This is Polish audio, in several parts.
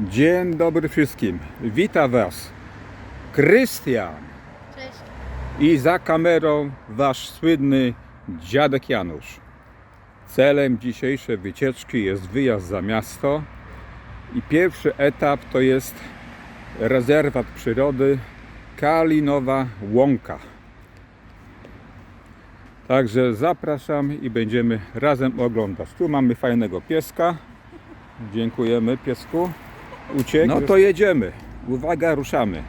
Dzień dobry wszystkim. Witam Was. Krystian Cześć. i za kamerą Wasz słynny dziadek Janusz. Celem dzisiejszej wycieczki jest wyjazd za miasto i pierwszy etap to jest rezerwat przyrody Kalinowa Łąka. Także zapraszam i będziemy razem oglądać. Tu mamy fajnego pieska. Dziękujemy piesku. Uciekł. No to jedziemy. Uwaga, ruszamy.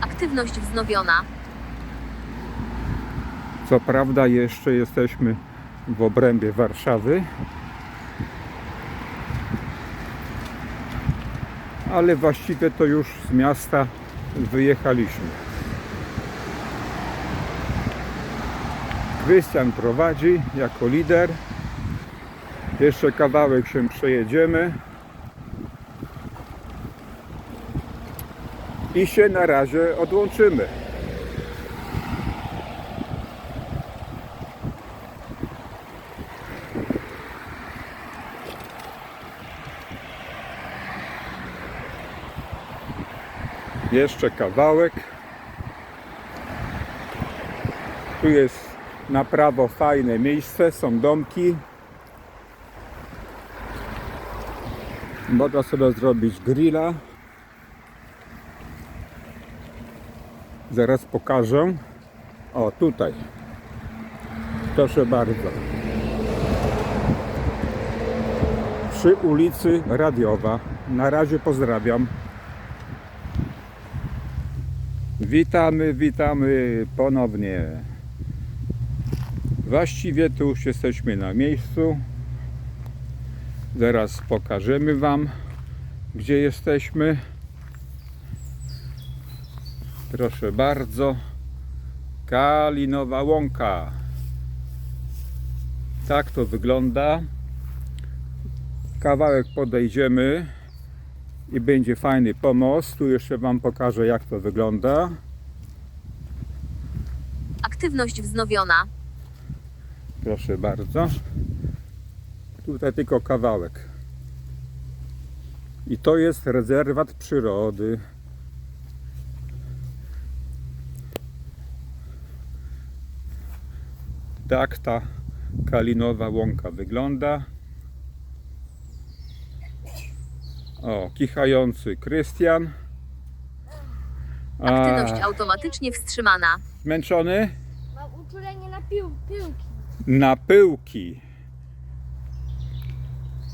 Aktywność wznowiona. Co prawda jeszcze jesteśmy w obrębie Warszawy. Ale właściwie to już z miasta wyjechaliśmy. Krystian prowadzi jako lider. Jeszcze kawałek się przejedziemy. I się na razie odłączymy. Jeszcze kawałek. Tu jest na prawo fajne miejsce, są domki. Można sobie zrobić grilla. Zaraz pokażę. O, tutaj. Proszę bardzo. Przy ulicy Radiowa. Na razie pozdrawiam. Witamy, witamy ponownie. Właściwie tu już jesteśmy na miejscu. Zaraz pokażemy Wam, gdzie jesteśmy. Proszę bardzo. Kalinowa Łąka. Tak to wygląda. Kawałek podejdziemy i będzie fajny pomost. Tu jeszcze Wam pokażę, jak to wygląda. Aktywność wznowiona. Proszę bardzo. Tutaj tylko kawałek. I to jest rezerwat przyrody. Tak ta kalinowa łąka wygląda. O, kichający Krystian. A, Aktywność automatycznie wstrzymana. zmęczony? Mam uczulenie na pił, piłki. Na pyłki.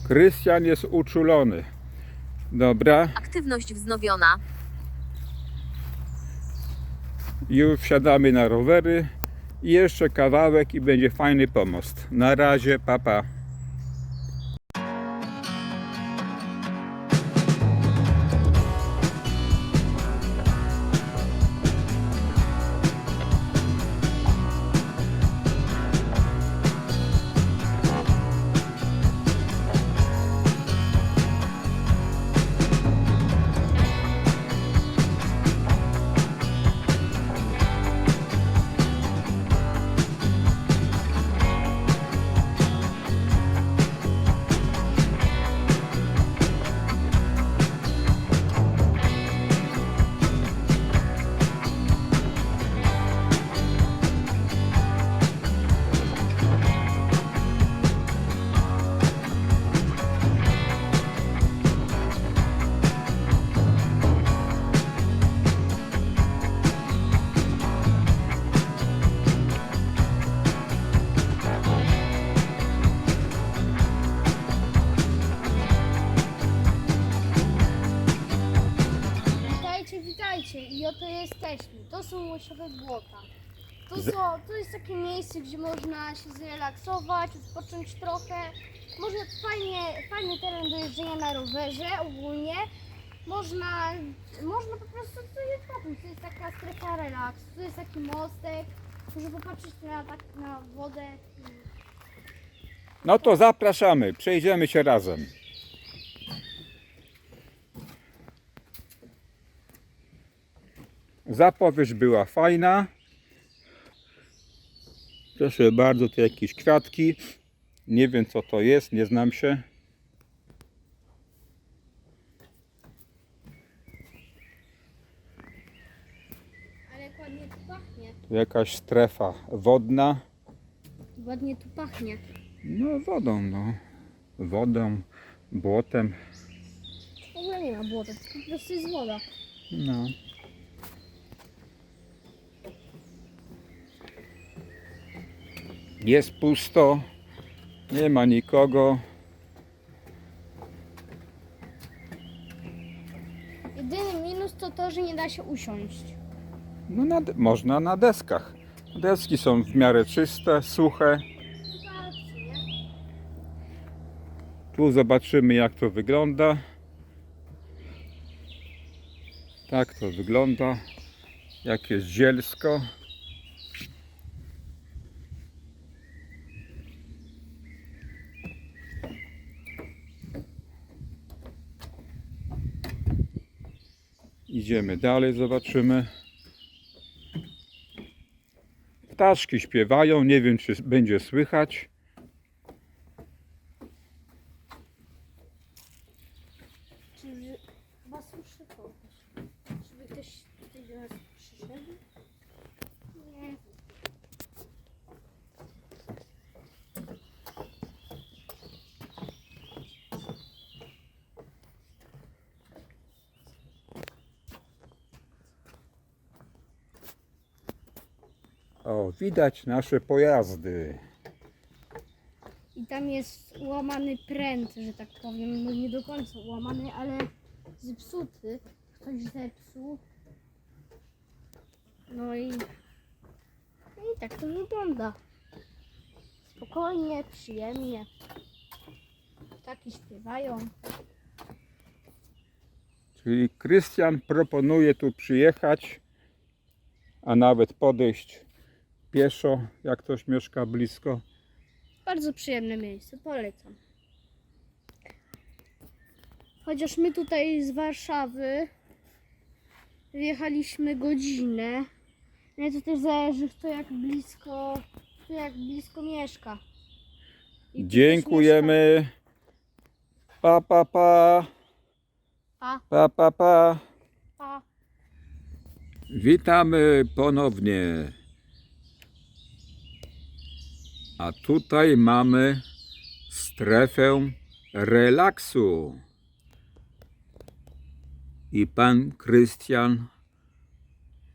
Krystian jest uczulony. Dobra, Aktywność wznowiona. już wsiadamy na rowery i jeszcze kawałek i będzie fajny pomost. Na razie, papa. Witajcie. I oto jesteśmy. To są łosiowe błota. To, są, to jest takie miejsce, gdzie można się zrelaksować, odpocząć trochę. Można fajnie, fajny teren do jeżdżenia na rowerze ogólnie. Można, można po prostu sobie popójść. To jest taka strefa relaksu. To jest taki mostek. Może popatrzeć na, tak, na wodę. No to zapraszamy, przejdziemy się razem. Zapowiedź była fajna. Proszę bardzo, tu jakieś kwiatki. Nie wiem co to jest, nie znam się. Ale ładnie tu pachnie. Tu jakaś strefa wodna. Ładnie tu pachnie. No wodą, no. Wodą, błotem. W ogóle nie ma błota, to po prostu jest woda. No. Jest pusto. Nie ma nikogo. Jedyny minus to to, że nie da się usiąść. No na, można na deskach. Deski są w miarę czyste, suche. Tu zobaczymy jak to wygląda. Tak to wygląda. Jak jest zielsko. Idziemy dalej, zobaczymy. Ptaszki śpiewają, nie wiem czy będzie słychać. Czy chyba słyszę kogoś? Żeby ktoś tutaj do nas przyszedł? Nie. O, widać nasze pojazdy. I tam jest łamany pręt, że tak powiem. No nie do końca łamany, ale zepsuty. Ktoś zepsuł. No i, no i tak to wygląda. Spokojnie, przyjemnie. Ptaki śpiewają. Czyli Krystian proponuje tu przyjechać, a nawet podejść pieszo, jak ktoś mieszka blisko. Bardzo przyjemne miejsce, polecam. Chociaż my tutaj z Warszawy wjechaliśmy godzinę. No i to też zależy kto jak blisko, kto jak blisko mieszka. I Dziękujemy. Pa, pa, pa. Pa. Pa, pa, pa. Pa. Witamy ponownie. A tutaj mamy strefę relaksu. I pan Krystian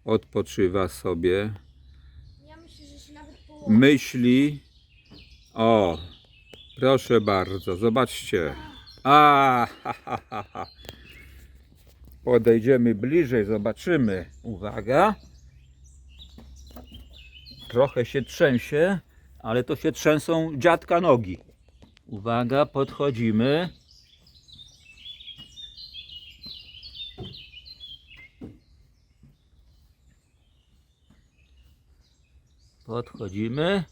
odpoczywa sobie, Ja myślę, że się nawet położy. myśli. O, proszę bardzo, zobaczcie. A, ha, ha, ha, ha. Podejdziemy bliżej, zobaczymy. Uwaga. Trochę się trzęsie, ale to się trzęsą dziadka nogi. Uwaga, podchodzimy. Podchodzimy.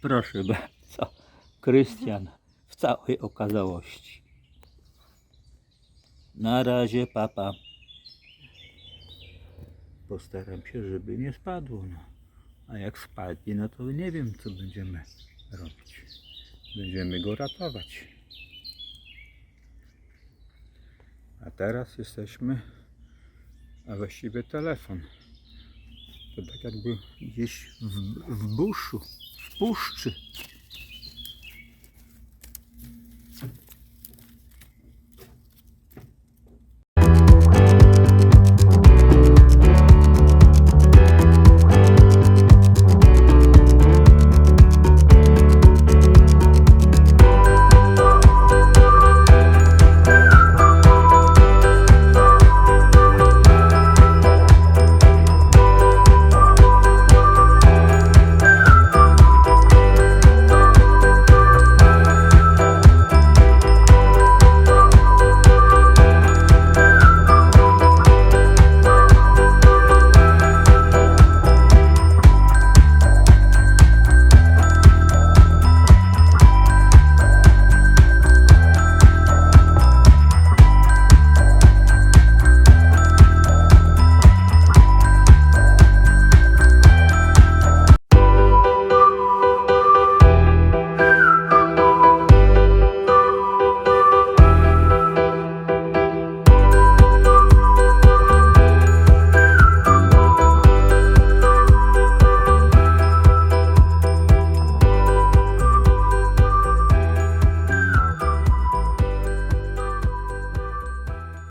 Proszę bardzo, Krystian w całej okazałości. Na razie, papa. Postaram się, żeby nie spadło. No. A jak spadnie, no to nie wiem, co będziemy robić. Będziemy go ratować. A teraz jesteśmy, a właściwie telefon. To tak jakby gdzieś w, w buszu, w puszczy.